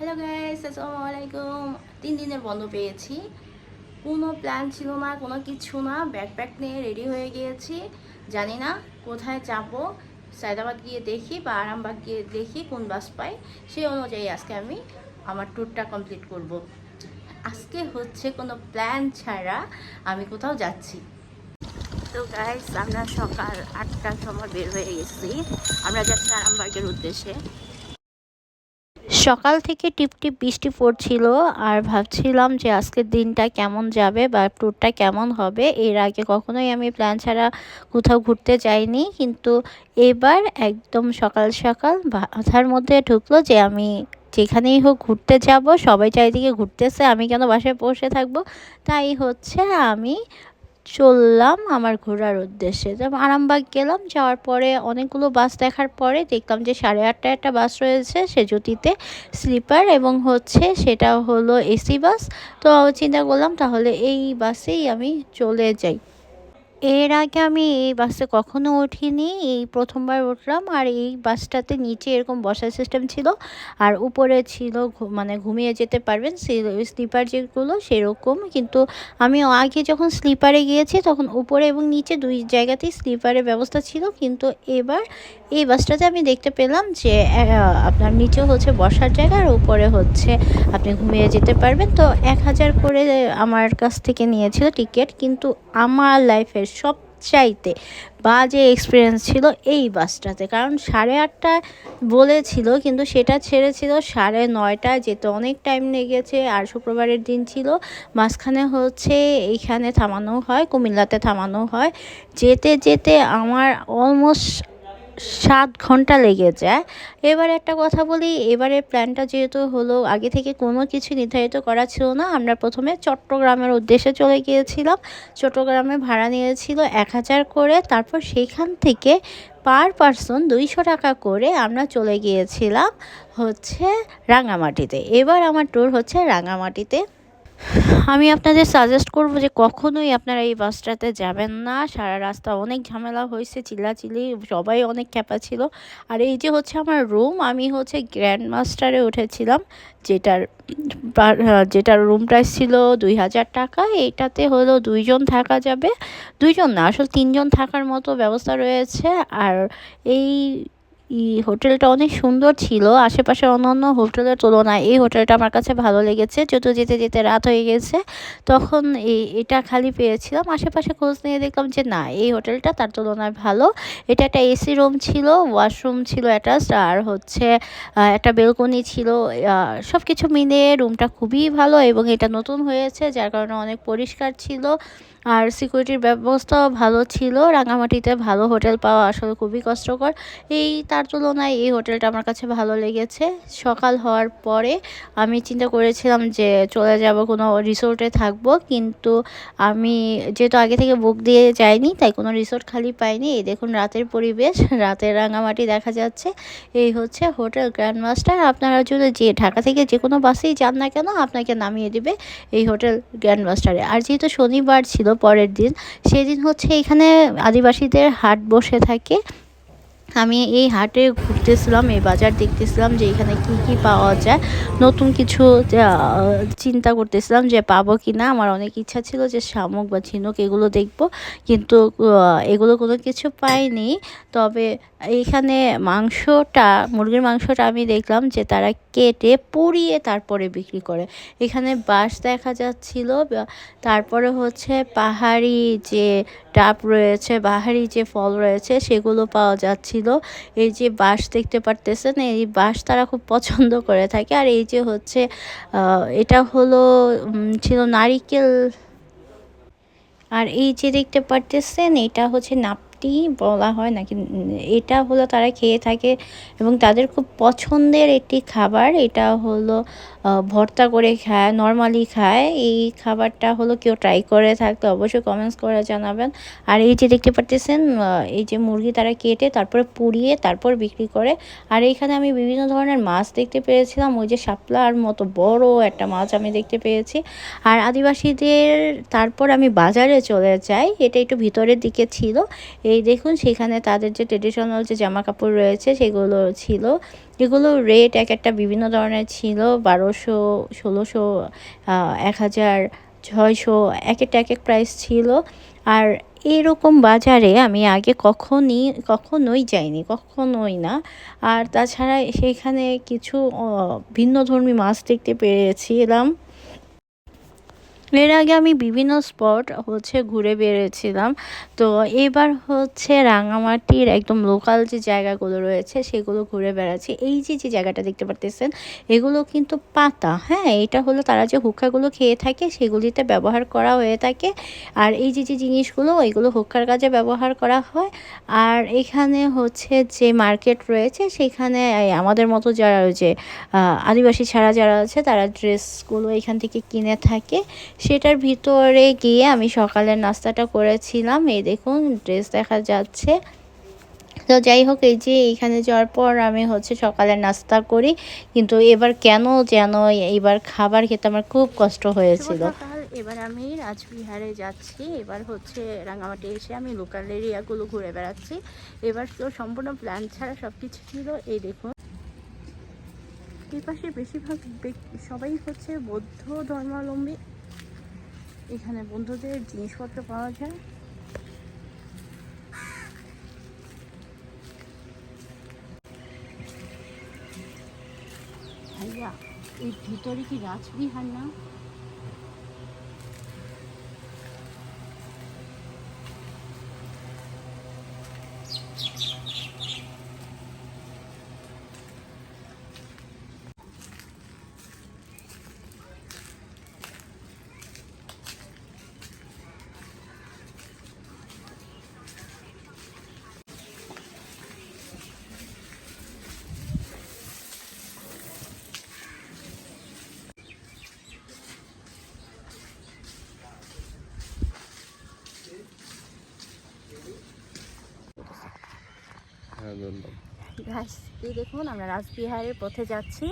Hello guys আসসালামু আলাইকুম তিন দিনের বন্ধ পেয়েছি। কোনো প্ল্যান ছিল না, কোনো কিছু না। ব্যাকপ্যাক নিয়ে রেডি হয়ে গিয়েছি। জানি না কোথায় যাব। সায়দাবাদ গিয়ে দেখি বা আরামবাগ গিয়ে দেখি কোন বাস পাই। সেই অনুযায়ী আজকে আমি আমার ট্যুরটা কমপ্লিট করব। আজকে হচ্ছে কোনো প্ল্যান ছাড়া আমি কোথাও যাচ্ছি। তো গাইস আমরা সকাল আটটার সময় বের হয়ে গেছি। আমরা যাচ্ছি আরামবাগের উদ্দেশ্যে। সকাল থেকে টিপ টিপ বৃষ্টি পড়ছিল আর ভাবছিলাম যে আজকের দিনটা কেমন যাবে বা ট্যুরটা কেমন হবে। এর আগে কখনোই আমি প্ল্যান ছাড়া কোথাও ঘুরতে যাইনি। কিন্তু এবার একদম সকাল সকাল মাথার মধ্যে ঢুকলো যে আমি যেখানেই হোক ঘুরতে যাব, সবাই চারিদিকে ঘুরতেছে, আমি কেন বাসায় বসে থাকব? তাই হচ্ছে আমি চললাম আমার ঘোরার উদ্দেশ্যে। তো আরামবাগ গেলাম, যাওয়ার পরে অনেকগুলো বাস দেখার পরে দেখলাম যে সাড়ে আটটায় একটা বাস রয়েছে সে সেজুতিতে স্লিপার এবং হচ্ছে সেটা হলো এসি বাস তো চিন্তা করলাম তাহলে এই বাসেই আমি চলে যাই। এর আগে আমি এই বাসে কখনো উঠিনি, এই প্রথমবার উঠলাম আর এই বাসটাতে নিচে এরকম বসার সিস্টেম ছিল আর উপরে ছিল মানে ঘুমিয়ে যেতে পারবেন স্লিপার যেগুলো সেরকম, কিন্তু আমি আগে যখন স্লিপারে গিয়েছি তখন উপরে এবং নিচে দুই জায়গাতেই স্লিপারের ব্যবস্থা ছিল, কিন্তু এবার এই বাসটাতে আমি দেখতে পেলাম যে আপনার নিচে হচ্ছে বসার জায়গা আর উপরে হচ্ছে আপনি ঘুমিয়ে যেতে পারবেন। তো এক হাজার করে আমার কাছ থেকে নিয়েছিল টিকিট, কিন্তু আমার লাইফের সবচাইতে বাজে এক্সপিরিয়েন্স ছিল এই বাসটাতে। কারণ সাড়ে আটটা বলেছিল, কিন্তু সেটা ছেড়েছিল সাড়ে নয়টায় যেতে অনেক টাইম লেগেছে। আর শুক্রবারের দিন ছিল, মাঝখানে হচ্ছে এইখানে থামানো হয়, কুমিল্লাতে থামানো হয়। যেতে যেতে আমার অলমোস্ট সাত ঘণ্টা লেগে যায়। এবার একটা কথা বলি এবারে প্ল্যানটা যেহেতু হলো, আগে থেকে কোনো কিছু নির্ধারিত করা ছিল না। আমরা প্রথমে চট্টগ্রামের উদ্দেশ্যে চলে গিয়েছিলাম। চট্টগ্রামে ভাড়া নিয়েছিল এক হাজার করে। তারপর সেইখান থেকে পার পারসন দুইশো টাকা করে আমরা চলে গিয়েছিলাম হচ্ছে রাঙামাটিতে। এবার আমার ট্যুর হচ্ছে রাঙামাটিতে। আমি আপনাদের সাজেস্ট করব যে কখনোই আপনারা এই বাসটাতে যাবেন না। সারা রাস্তা অনেক ঝামেলা হয়েছে, চিল্লাচিল্লি সবাই অনেক খ্যাপা ছিল। আর এই যে হচ্ছে আমার রুম আমি হচ্ছে গ্র্যান্ড মাস্টারে উঠেছিলাম, যেটার যেটার রুম প্রাইস ছিল দুই হাজার টাকা। এটাতে হলো দুইজন থাকা যাবে। দুইজন না, আসলে তিনজন থাকার মতো ব্যবস্থা রয়েছে। আর এই হোটেলটা অনেক সুন্দর ছিল। আশেপাশে অন্যান্য হোটেলের তুলনায় এই হোটেলটা আমার কাছে ভালো লেগেছে। যত যেতে যেতে রাত হয়ে গেছে, তখন এই এটা খালি পেয়েছিলাম। আশেপাশে খোঁজ নিয়ে দেখলাম যে না, এই হোটেলটা তার তুলনায় ভালো। এটা একটা এসি রুম ছিল, ওয়াশরুম ছিল অ্যাটাচড, আর হচ্ছে একটা বেলকনি ছিল। সব কিছু মিলিয়ে রুমটা খুবই ভালো এবং এটা নতুন হয়েছে, যার কারণে অনেক পরিষ্কার ছিল। আর সিকিউরিটির ব্যবস্থাও ভালো ছিল, রাঙামাটিতে ভালো হোটেল পাওয়া আসলে খুবই কষ্টকর। এই, তার তুলনায় এই হোটেলটা আমার কাছে ভালো লেগেছে। সকাল হওয়ার পরে আমি চিন্তা করেছিলাম যে চলে যাব কোনো রিসোর্টে থাকব, কিন্তু আমি যেহেতু আগে থেকে বুক দিয়ে যাইনি, তাই কোনো রিসোর্ট খালি পাইনি। এই দেখুন রাতের পরিবেশ, রাতের রাঙামাটি দেখা যাচ্ছে। এই হচ্ছে হোটেল গ্র্যান্ড মাস্টার আপনারা যদি যে ঢাকা থেকে যে কোনো বাসেই যান না কেন, আপনাকে নামিয়ে দিবে এই হোটেল গ্র্যান্ড মাস্টারে আর যেহেতু শনিবার ছিল পরের দিন। সেদিন হচ্ছে এখানে আদিবাসীদের হাট বসে থাকে। আমি এই হাটে ঘুরতেছিলাম এই বাজার দেখতেছিলাম যে এখানে কি কি পাওয়া যায়। নতুন কিছু চিন্তা করতেছিলাম যে পাবো কি না আমার অনেক ইচ্ছা ছিল যে শামুক বা ঝিনুক এগুলো দেখব। কিন্তু এগুলো কোনো কিছু পাইনি। তবে এইখানে মাংসটা, মুরগির মাংসটা আমি দেখলাম যে তারা কেটে পুড়িয়ে তারপরে বিক্রি করে। এখানে বাঁশ দেখা যাচ্ছিল তারপরে হচ্ছে পাহাড়ি যে ডাব রয়েছে, পাহাড়ি যে ফল রয়েছে, সেগুলো পাওয়া যাচ্ছিল। এই যে বাঁশ দেখতে পারতেছেন, এই বাঁশ তারা খুব পছন্দ করে থাকে। আর এই যে হচ্ছে এটা হলো ছিল নারিকেল। আর এই যে দেখতে পারতেছেন, এটা হচ্ছে নাপ রুটি বলা হয় নাকি, এটা হলো তারা খেয়ে থাকে এবং তাদের খুব পছন্দের একটি খাবার, এটা হলো ভর্তা করে খায় নর্মালি খায়। এই খাবারটা হলো কেউ ট্রাই করে থাকলে অবশ্যই কমেন্টস করে জানাবেন। আর এই যে দেখতে পাচ্ছেন এই যে মুরগি তারা কেটে তারপরে পুড়িয়ে তারপর বিক্রি করে। আর এইখানে আমি বিভিন্ন ধরনের মাছ দেখতে পেয়েছিলাম, ওই যে শাপলার মতো বড় একটা মাছ আমি দেখতে পেয়েছি। আর আদিবাসীদের তারপর আমি বাজারে চলে যাই, এটা একটু ভিতরের দিকে ছিল। এই দেখুন, সেখানে তাদের যে ট্রেডিশনাল যে জামা কাপড় রয়েছে, সেগুলো ছিল। এগুলো রেট এক একটা বিভিন্ন ধরনের ছিল, বারোশো, ষোলোশো এক হাজার, ছয়শো, এক একটা এক এক প্রাইস ছিল। আর এরকম বাজারে আমি আগে কখনই, কখনোই যাইনি, কখনোই না। আর তাছাড়া সেখানে কিছু ভিন্নধর্মী মাছ দেখতে পেরেছিলাম এর আগে আমি বিভিন্ন স্পট হচ্ছে ঘুরে বেড়েছিলাম। তো এবার হচ্ছে রাঙামাটির একদম লোকাল যে জায়গাগুলো রয়েছে, সেগুলো ঘুরে বেড়াচ্ছি। এই যে যে জায়গাটা দেখতে পারতেছেন, এগুলো কিন্তু পাতা হ্যাঁ? এটা হলো তারা যে হুক্কাগুলো খেয়ে থাকে, সেগুলিতে ব্যবহার করা হয়ে থাকে। আর এই যে যে জিনিসগুলো এগুলো হুক্কার কাজে ব্যবহার করা হয়। আর এখানে হচ্ছে যে মার্কেট রয়েছে, সেখানে আমাদের মতো যারা যে আদিবাসী ছাড়া যারা আছে, তারা ড্রেসগুলো এখান থেকে কিনে থাকে। সেটার ভিতরে গিয়ে আমি সকালের নাস্তাটা করেছিলাম। এই দেখুন ড্রেস দেখা যাচ্ছে। তো যাই হোক, এই যে এইখানে যাওয়ার পর আমি হচ্ছে সকালের নাস্তা করি। কিন্তু এবার কেন যেন এবার খাবার খেতে আমার খুব কষ্ট হয়েছিল। এবার আমি রাজবিহারে যাচ্ছি। এবার হচ্ছে রাঙামাটি এসে আমি লোকাল এরিয়াগুলো ঘুরে বেড়াচ্ছি। এবার তো সম্পূর্ণ প্ল্যান ছাড়া সব কিছু ছিল। এই দেখুন। এই পাশে বেশিরভাগ সবাই হচ্ছে বৌদ্ধ ধর্মাবলম্বী। এখানে বন্ধুদের জিনিসপত্র পাওয়া যায়। ভাইয়া এই ভিতরে কি রাজবিহার না? দেখুন, আমরা রাজবিহারের পথে যাচ্ছি।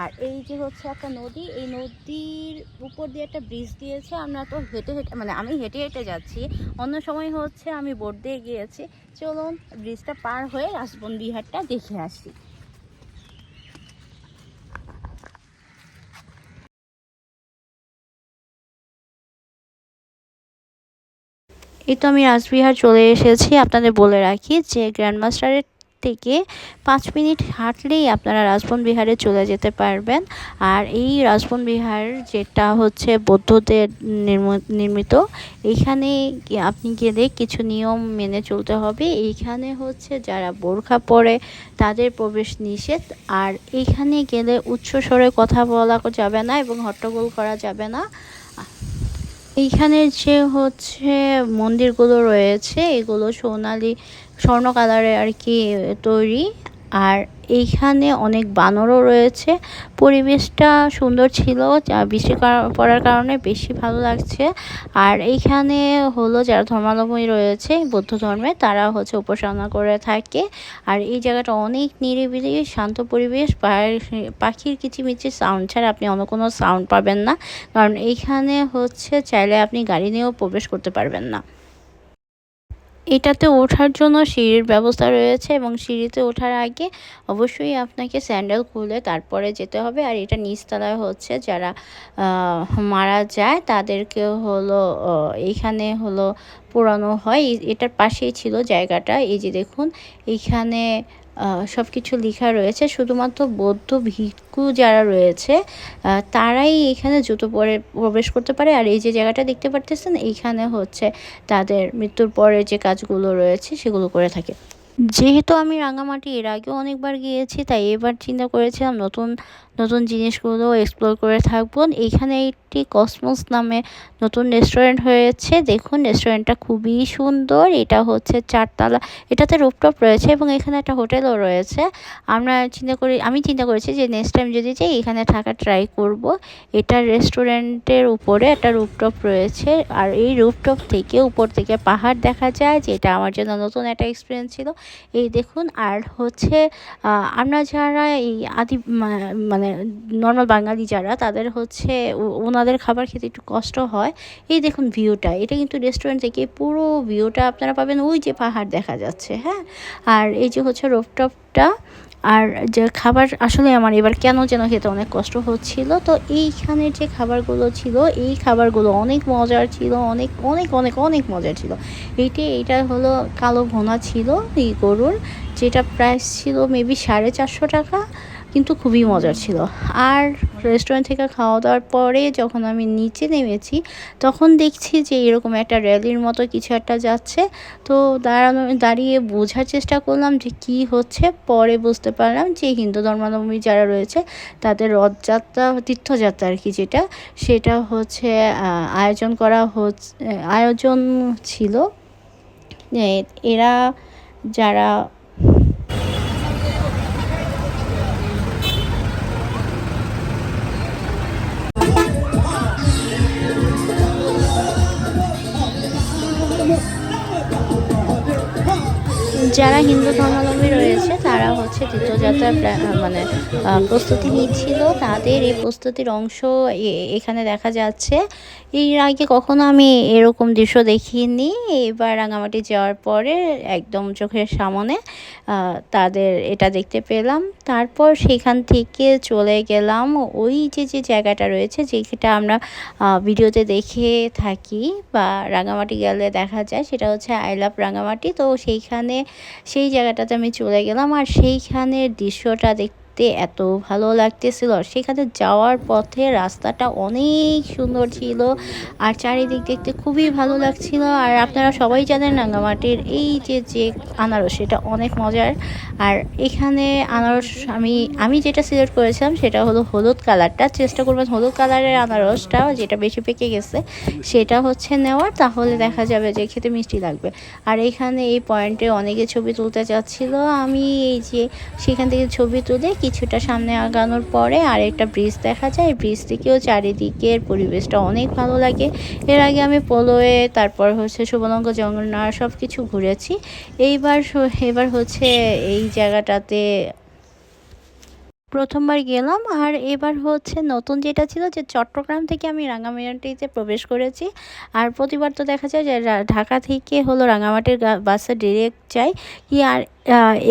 আর এই যে হচ্ছে একটা নদী, এই নদীর উপর দিয়ে একটা ব্রিজ দিয়েছে। আমরা তো হেঁটে হেঁটে মানে আমি হেঁটে হেঁটে যাচ্ছি। অন্য সময় হচ্ছে আমি বোট দিয়ে গিয়েছি। চলুন ব্রিজটা পার হয়ে রাজবন বিহারটা দেখে আসি। এই তো আমি রাজবিহার চলে এসেছি। আপনাদের বলে রাখি যে গ্র্যান্ডমাস্টারের থেকে পাঁচ মিনিট হাঁটলেই আপনারা রাজবন বিহারে চলে যেতে পারবেন। আর এই রাজবন বিহার যেটা হচ্ছে বৌদ্ধদের নির্মিত, এখানে আপনি গেলে কিছু নিয়ম মেনে চলতে হবে। এইখানে হচ্ছে যারা বোরখা পরে তাদের প্রবেশ নিষেধ। আর এখানে গেলে উচ্চ স্বরে কথা বলা যাবে না এবং হট্টগোল করা যাবে না। এইখানে যে হচ্ছে মন্দিরগুলো রয়েছে, এগুলো সোনালি স্বর্ণ কালারের আর কি তৈরি। আর এইখানে অনেক বানরও রয়েছে। পরিবেশটা সুন্দর ছিল বৃষ্টি পড়ার কারণে বেশি ভালো লাগছে। আর এইখানে হলো যারা ধর্মালম্বী রয়েছে, বৌদ্ধ ধর্মে, তারা হচ্ছে উপাসনা করে থাকে। আর এই জায়গাটা অনেক নিরিবিলি, শান্ত পরিবেশ পাখির কিচিমিচি সাউন্ড ছাড়া আপনি অন্য কোনো সাউন্ড পাবেন না। কারণ এইখানে হচ্ছে চাইলে আপনি গাড়ি নিয়েও প্রবেশ করতে পারবেন না। এটাতে ওঠার জন্য সিঁড়ির ব্যবস্থা রয়েছে এবং সিঁড়িতে ওঠার আগে অবশ্যই আপনাকে স্যান্ডেল খুলে তারপরে যেতে হবে। আর এটা নিচতলায় হচ্ছে যারা মারা যায় তাদেরকে হলো এখানে হলো পোড়ানো হয়। এটার পাশেই ছিল জায়গাটা। এই যে দেখুন, এইখানে সব কিছু লেখা রয়েছে। শুধুমাত্র বৌদ্ধ ভিক্ষু যারা রয়েছে তারাই এখানে জুতো পরে প্রবেশ করতে পারে। আর এই যে জায়গাটা দেখতে পারতেছেন, এইখানে হচ্ছে তাদের মৃত্যুর পরে যে কাজগুলো রয়েছে, সেগুলো করে থাকে। যেহেতু আমি রাঙামাটি এর আগেও অনেকবার গিয়েছি, তাই এবার চিন্তা করেছিলাম নতুন নতুন জিনিসগুলো এক্সপ্লোর করে থাকব। এইখানে একটি কসমোস নামে নতুন রেস্টুরেন্ট হয়েছে। দেখুন রেস্টুরেন্টটা খুবই সুন্দর। এটা হচ্ছে চারতলা। এটাতে রুপটপ রয়েছে এবং এখানে একটা হোটেলও রয়েছে। আমরা চিন্তা করি, আমি চিন্তা করেছি যে নেক্সট টাইম যদি যাই, এখানে থাকা ট্রাই করব। এটা রেস্টুরেন্টের উপরে একটা রুপটপ রয়েছে। আর এই রুপটপ থেকে উপর থেকে পাহাড় দেখা যায়, যেটা আমার জন্য নতুন একটা এক্সপিরিয়েন্স ছিল। এই দেখুন, আর হচ্ছে আমরা যারা এই আদি মানে নর্মাল বাঙালি যারা, তাদের হচ্ছে ওনাদের খাবার খেতে একটু কষ্ট হয়। এই দেখুন ভিউটা, এটা কিন্তু রেস্টুরেন্ট থেকে পুরো ভিউটা আপনারা পাবেন ওই যে পাহাড় দেখা যাচ্ছে হ্যাঁ? আর এই যে হচ্ছে রোপটপটা আর যে খাবার আসলে আমার এবার কেন যেন খেতে অনেক কষ্ট হচ্ছিল। তো এইখানের যে খাবারগুলো ছিল, এই খাবারগুলো অনেক মজার ছিল, অনেক অনেক অনেক অনেক মজার ছিল। এইটি, এইটা হলো কালো ভোনা ছিল, এই গরুর, যেটা প্রাইস ছিল মেবি সাড়ে চারশো টাকা। কিন্তু খুবই মজার ছিল। আর রেস্টুরেন্ট থেকে খাওয়া দাওয়ার পরে যখন আমি নিচে নেমেছি, তখন দেখছি যে এরকম একটা র্যালির মতো কিছু একটা যাচ্ছে। তো দাঁড়ানো, দাঁড়িয়ে বোঝার চেষ্টা করলাম যে কি হচ্ছে। পরে বুঝতে পারলাম যে হিন্দু ধর্মাবলম্বী যারা রয়েছে, তাদের রথযাত্রা, তীর্থযাত্রা আর কি যেটা, সেটা হচ্ছে আয়োজন করা হচ্ছে আয়োজন ছিল। এরা যারা যারা হিন্দু ধর্মাবলম্বী রয়েছে, তারা হচ্ছে তীর্থযাত্রার মানে প্রস্তুতি নিচ্ছিল। তাদের এই প্রস্তুতির অংশ এখানে দেখা যাচ্ছে। এর আগে কখনো আমি এরকম দৃশ্য দেখিনি। এবার রাঙামাটি যাওয়ার পরে একদম চোখের সামনে তাদের এটা দেখতে পেলাম। তারপর সেখান থেকে চলে গেলাম। ওই যে যে জায়গাটা রয়েছে, যেটা আমরা ভিডিওতে দেখে থাকি বা রাঙামাটি গেলে দেখা যায়, সেটা হচ্ছে আই লাভ রাঙামাটি। তো সেইখানে সেই জায়গাটাতে আমি চলে গেলাম আর সেইখানের দৃশ্যটা দেখতে এত ভালো লাগতেছিল। সেখানে যাওয়ার পথে রাস্তাটা অনেক সুন্দর ছিল আর চারিদিক দেখতে খুবই ভালো লাগছিল। আর আপনারা সবাই জানেন রাঙ্গামাটির এই যে যে আনারস, সেটা অনেক মজার। আর এখানে আনারস আমি আমি যেটা সিলেক্ট করেছিলাম সেটা হলো হলুদ কালারটা। চেষ্টা করবেন হলুদ কালারের আনারসটা যেটা বেশি পেকে গেছে, সেটা হচ্ছে নেওয়ার। তাহলে দেখা যাবে যে খেতে মিষ্টি লাগবে। আর এখানে এই পয়েন্টে অনেকে ছবি তুলতে চাচ্ছিল আমি এই যে সেখান থেকে ছবি তুলে কিছুটা সামনে আগানোর পরে আর একটা ব্রিজ দেখা যায়। ব্রিজ থেকেও চারিদিকের পরিবেশটা অনেক ভালো লাগে। এর আগে আমি পোলোয়ে তারপর হচ্ছে সুবর্ণঙ্গ জঙ্গল না সব কিছু ঘুরেছি। এইবার এবার হচ্ছে এই জায়গাটাতে প্রথমবার গেলাম আর এবার হচ্ছে নতুন যেটা ছিল যে চট্টগ্রাম থেকে আমি রাঙামাটিতে প্রবেশ করেছি। আর প্রতিবার তো দেখা যায় যে ঢাকা থেকে হলো রাঙামাটির বাসে ডিরেক্ট যাই। কি আর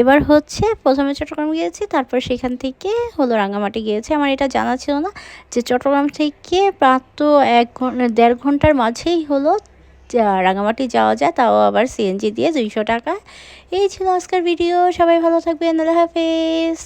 এবার হচ্ছে প্রথমে চট্টগ্রাম গিয়েছি, তারপর সেখান থেকে হলো রাঙামাটি গিয়েছি। আমার এটা জানা ছিল না যে চট্টগ্রাম থেকে প্রাপ্ত এক ঘণ্টা দেড় ঘণ্টার মাঝেই হলো রাঙামাটি যাওয়া যায়, তাও আবার সিএনজি দিয়ে দুইশো টাকা। এই ছিল আজকের ভিডিও। সবাই ভালো থাকবেন। আল্লাহ হাফেজ।